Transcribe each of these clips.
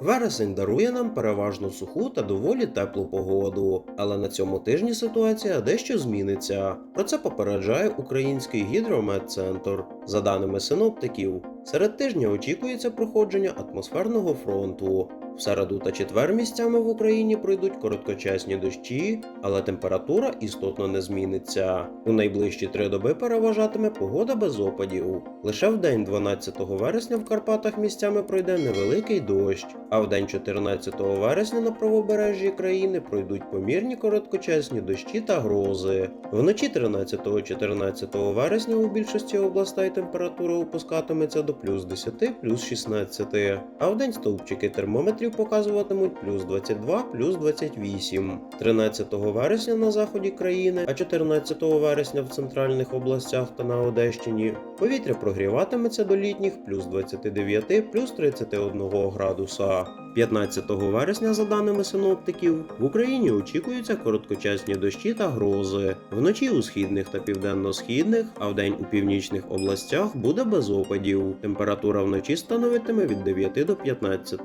Вересень дарує нам переважно суху та доволі теплу погоду, але на цьому тижні ситуація дещо зміниться. Про це попереджає Український гідрометцентр. За даними синоптиків, серед тижня очікується проходження атмосферного фронту. В середу та четвер місцями в Україні пройдуть короткочасні дощі, але температура істотно не зміниться. У найближчі три доби переважатиме погода без опадів. Лише в день 12 вересня в Карпатах місцями пройде невеликий дощ, а в день 14 вересня на правобережжі країни пройдуть помірні короткочасні дощі та грози. Вночі 13-14 вересня у більшості областей температура опускатиметься до плюс 10, плюс 16, а в день стовпчики термометрів показуватимуть плюс 22, плюс 28. 13 вересня на заході країни, а 14 вересня в центральних областях та на Одещині повітря прогріватиметься до літніх плюс 29, плюс 31 градуса. 15 вересня, за даними синоптиків, в Україні очікуються короткочасні дощі та грози. Вночі у східних та південно-східних, а вдень у північних областях буде без опадів. Температура вночі становитиме від 9 до 15,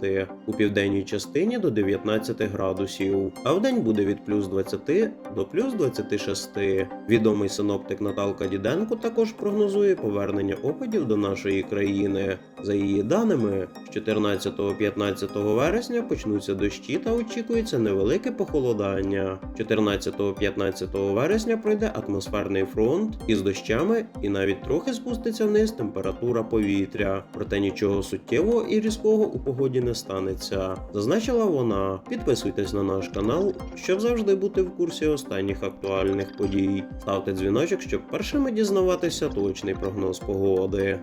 у південній частині до 19 градусів, а вдень буде від плюс 20 до плюс 26. Відомий синоптик Наталка Діденко також прогнозує повернення опадів до нашої країни. За її даними, з 14-15 вересня почнуться дощі та очікується невелике похолодання. 14-15 вересня пройде атмосферний фронт із дощами і навіть трохи спуститься вниз температура повітря. Проте нічого суттєвого і різкого у погоді не станеться. Зазначила вона. Підписуйтесь на наш канал, щоб завжди бути в курсі останніх актуальних подій. Ставте дзвіночок, щоб першими дізнаватися точний прогноз погоди.